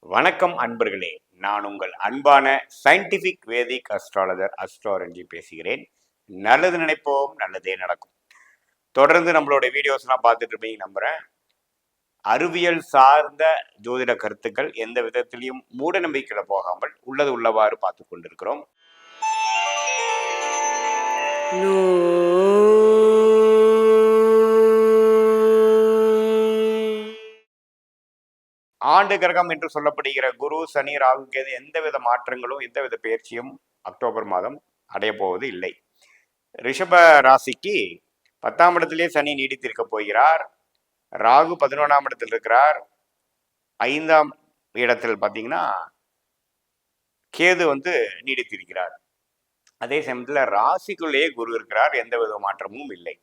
வணக்கம் அன்பர்களே. நான் உங்கள் அன்பான சயின்டிபிக் வேதிக் அஸ்ட்ராலஜர் அஸ்ட்ராலஜி பேசுகிறேன். நல்லது நினைப்போம் நல்லதே நடக்கும். தொடர்ந்து நம்மளோட வீடியோஸ்லாம் பார்த்துட்டு இருப்பீங்க நம்புறேன். அறிவியல் சார்ந்த ஜோதிட கருத்துக்கள் எந்த விதத்திலையும் மூட நம்பிக்கையில் போகாமல் உள்ளது உள்ளவாறு பார்த்து கொண்டிருக்கிறோம். ஆண்டு கிரகம் என்று சொல்லப்படுகிற குரு சனி ராகு கேது எந்தவித மாற்றங்களும் எந்தவித பயிற்சியும் அக்டோபர் மாதம் அடைய போவது இல்லை. ரிஷப ராசிக்கு பத்தாம் இடத்திலே சனி நீடித்திருக்க போகிறார். ராகு பதினொன்றாம் இடத்தில் இருக்கிறார். ஐந்தாம் இடத்தில் பார்த்தீங்கன்னா கேது வந்து நீடித்திருக்கிறார். அதே சமயத்தில் ராசிக்குள்ளேயே குரு இருக்கிறார். எந்த வித மாற்றமும் இல்லை.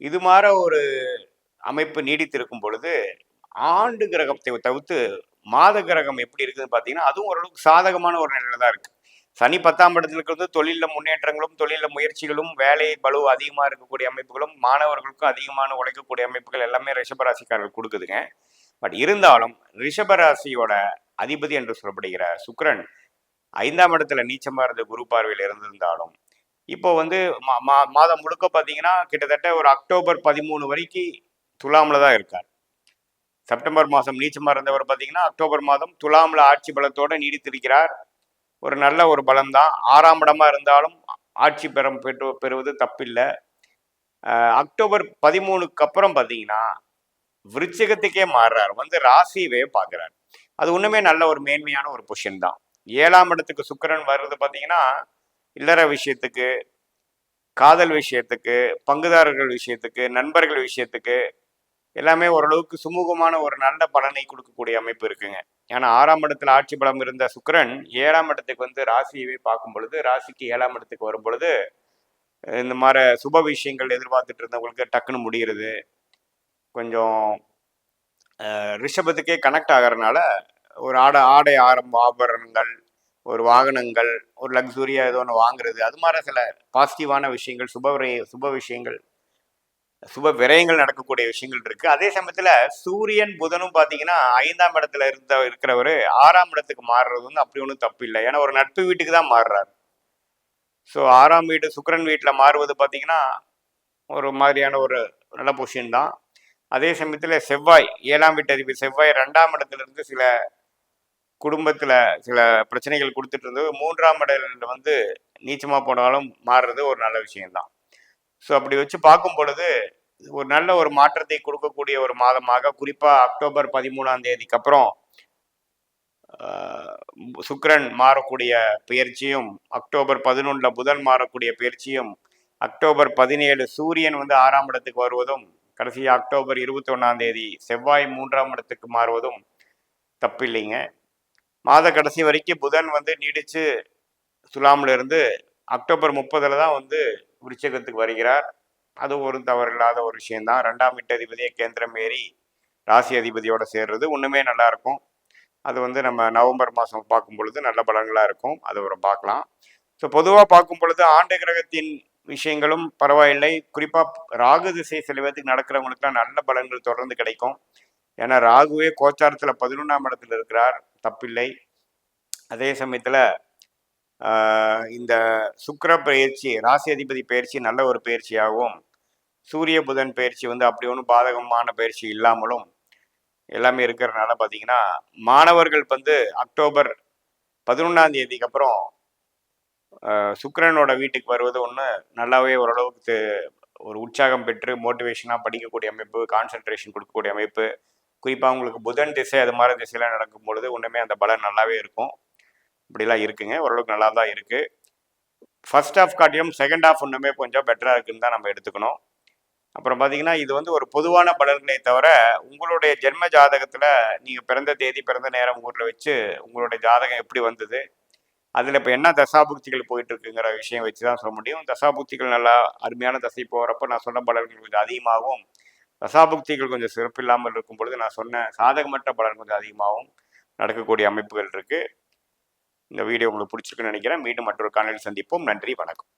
இது மாற ஒரு அமைப்பு நீடித்திருக்கும் பொழுது ஆண்டு கிரகத்தை தவிர்த்து மாத கிரகம் எப்படி இருக்குதுன்னு பார்த்தீங்கன்னா அதுவும் ஓரளவுக்கு சாதகமான ஒரு நிலையில தான் இருக்கு. சனி பத்தாம் இடத்துல இருக்கிறது தொழிலில் முன்னேற்றங்களும் தொழிலில் முயற்சிகளும் வேலை பலு அதிகமாக இருக்கக்கூடிய அமைப்புகளும் மாணவர்களுக்கும் அதிகமான உழைக்கக்கூடிய அமைப்புகள் எல்லாமே ரிஷபராசிக்காரர்கள் கொடுக்குதுங்க. பட் இருந்தாலும் ரிஷபராசியோட அதிபதி என்று சொல்லப்படுகிற சுக்ரன் ஐந்தாம் இடத்துல நீச்சமாக இருந்த குரு பார்வையில் இருந்திருந்தாலும் இப்போ வந்து மா- மா- மாதம் முழுக்க பார்த்தீங்கன்னா கிட்டத்தட்ட ஒரு அக்டோபர் பதிமூணு வரைக்கும் துலாமில் தான் இருக்கார். செப்டம்பர் மாதம் நீச்சமாக இருந்தவர் பார்த்தீங்கன்னா அக்டோபர் மாதம் துலாமில் ஆட்சி பலத்தோடு நீடித்திருக்கிறார். ஒரு நல்ல ஒரு பலம் தான் ஆறாம் இடமாக இருந்தாலும் ஆட்சி பெறம் பெற்று பெறுவது தப்பில்லை. அக்டோபர் பதிமூணுக்கு அப்புறம் பார்த்தீங்கன்னா விருச்சிகத்துக்கே மாறுறார். வந்து ராசியவே பார்க்குறார். அது ஒன்றுமே நல்ல ஒரு மேன்மையான ஒரு பொஷன் தான். ஏழாம் இடத்துக்கு சுக்கிரன் வர்றது பார்த்தீங்கன்னா இல்லற விஷயத்துக்கு காதல் விஷயத்துக்கு பங்குதாரர்கள் விஷயத்துக்கு நண்பர்கள் விஷயத்துக்கு எல்லாமே ஓரளவுக்கு சுமூகமான ஒரு நல்ல பலனை கொடுக்கக்கூடிய அமைப்பு இருக்குங்க. ஏன்னா ஆறாம் இடத்துல ஆட்சி பலம் இருந்த சுக்கிரன் ஏழாம் இடத்துக்கு வந்து ராசியவே பார்க்கும் பொழுது ராசிக்கு ஏழாம் இடத்துக்கு வரும் பொழுது இந்த மாதிரி சுப விஷயங்கள் எதிர்பார்த்துட்டு இருந்தவங்களுக்கு டக்குன்னு முடிகிறது கொஞ்சம் ரிஷபத்துக்கே கனெக்ட் ஆகிறதுனால ஒரு ஆடை ஆடை ஆரம் ஆபரணங்கள் ஒரு வாகனங்கள் ஒரு லக்ஸுரியாக ஏதோ ஒன்று வாங்குறது அது மாதிரி சில பாசிட்டிவான விஷயங்கள் சுப சுப விஷயங்கள் சுப விரயங்கள் நடக்கக்கூடிய விஷயங்கள் இருக்கு. அதே சமயத்துல சூரியன் புதனும் பாத்தீங்கன்னா ஐந்தாம் இடத்துல இருந்த இருக்கிறவர் ஆறாம் இடத்துக்கு மாறுறது வந்து அப்படி ஒன்றும் தப்பு இல்லை. ஏன்னா ஒரு நட்பு வீட்டுக்கு தான் மாறுறாரு. ஸோ ஆறாம் வீடு சுக்கிரன் வீட்டில் மாறுவது பார்த்தீங்கன்னா ஒரு மாதிரியான ஒரு நல்ல பொசிஷன் தான். அதே சமயத்தில் செவ்வாய் ஏழாம் வீட்டு அதிபர் செவ்வாய் ரெண்டாம் இடத்துல இருந்து சில குடும்பத்தில் சில பிரச்சனைகள் கொடுத்துட்டு இருந்தது. மூன்றாம் இடத்துல வந்து நீச்சமாக போனாலும் மாறுறது ஒரு நல்ல விஷயம்தான். ஸோ அப்படி வச்சு பார்க்கும் பொழுது ஒரு நல்ல ஒரு மாற்றத்தை கொடுக்கக்கூடிய ஒரு மாதமாக குறிப்பாக அக்டோபர் பதிமூணாம் தேதிக்கு அப்புறம் ஆஹ், மாறக்கூடிய பயிற்சியும் அக்டோபர் பதினொன்றில் புதன் மாறக்கூடிய பயிற்சியும் அக்டோபர் பதினேழு சூரியன் வந்து ஆறாம் இடத்துக்கு வருவதும் கடைசி அக்டோபர் இருபத்தி ஒன்றாம் தேதி செவ்வாய் மூன்றாம் இடத்துக்கு மாறுவதும் தப்பில்லைங்க. மாத கடைசி வரைக்கும் புதன் வந்து நீடிச்சு துலாம்ல இருந்து அக்டோபர் முப்பதுல தான் வந்து விருச்சகத்துக்கு வருகிறார். அது ஒரு தவறில்லாத ஒரு விஷயம்தான். ரெண்டாம் வீட்டு அதிபதியை கேந்திரம் ஏறி ராசி அதிபதியோட சேர்றது ஒன்றுமே நல்லாயிருக்கும் அது வந்து நம்ம நவம்பர் மாதம் பார்க்கும் பொழுது நல்ல பலன்களாக இருக்கும். அது ஒரு பார்க்கலாம். ஸோ பொதுவாக பார்க்கும் பொழுது ஆண்டு கிரகத்தின் விஷயங்களும் பரவாயில்லை. குறிப்பாக ராகு திசை சில நடக்கிறவங்களுக்குலாம் நல்ல பலன்கள் தொடர்ந்து கிடைக்கும். ஏன்னா ராகுவே கோச்சாரத்தில் பதினொன்றாம் இடத்துல இருக்கிறார். தப்பில்லை. அதே சமயத்தில் இந்த சுக்கர பயிற்சி ராசி அதிபதி பயிற்சி நல்ல ஒரு பயிற்சியாகவும் சூரிய புதன் பயிற்சி வந்து அப்படி ஒன்றும் பாதகமான பயிற்சி இல்லாமலும் எல்லாமே இருக்கிறதுனால பார்த்தீங்கன்னா மாணவர்கள் வந்து அக்டோபர் பதினொன்றாம் தேதிக்கு அப்புறம் சுக்கரனோட வீட்டுக்கு வருவது ஒன்று நல்லாவே ஓரளவுக்கு ஒரு உற்சாகம் பெற்று மோட்டிவேஷனாக படிக்கக்கூடிய அமைப்பு கான்சென்ட்ரேஷன் கொடுக்கக்கூடிய அமைப்பு. குறிப்பாக உங்களுக்கு புதன் திசை அது மாதிரி திசையெல்லாம் நடக்கும் பொழுது ஒன்றுமே அந்த பலன் நல்லாவே இருக்கும். இப்படிலாம் இருக்குங்க. ஓரளவுக்கு நல்லா தான் இருக்குது ஃபர்ஸ்ட் ஹாஃப் காட்டியும் செகண்ட் ஹாஃப் ஒன்றுமே கொஞ்சம் பெட்டராக இருக்குன்னு தான் நம்ம எடுத்துக்கணும். அப்புறம் பார்த்தீங்கன்னா இது வந்து ஒரு பொதுவான பலன்களே தவிர உங்களுடைய ஜென்ம ஜாதகத்தில் நீங்கள் பிறந்த தேதி பிறந்த நேரம் ஊரில் வச்சு உங்களுடைய ஜாதகம் எப்படி வந்தது? அதில் இப்போ என்ன தசாபுக்திகள் போயிட்டு இருக்குங்கிற விஷயம் வச்சு தான் சொல்ல முடியும். தசாபுக்திகள் நல்லா அருமையான தசை போகிறப்ப நான் சொன்ன பலன்கள் கொஞ்சம் அதிகமாகவும் தசாபுக்திகள் கொஞ்சம் சிறப்பில்லாமல் இருக்கும் பொழுது நான் சொன்ன சாதகமற்ற பலன் கொஞ்சம் அதிகமாகவும் நடக்கக்கூடிய அமைப்புகள் இருக்குது இந்த வீடியோ உங்களுக்கு பிடிச்சிருக்குன்னு நினைக்கிறேன். மீண்டும் மற்றொரு காணொலி சந்திப்போம். நன்றி வணக்கம்.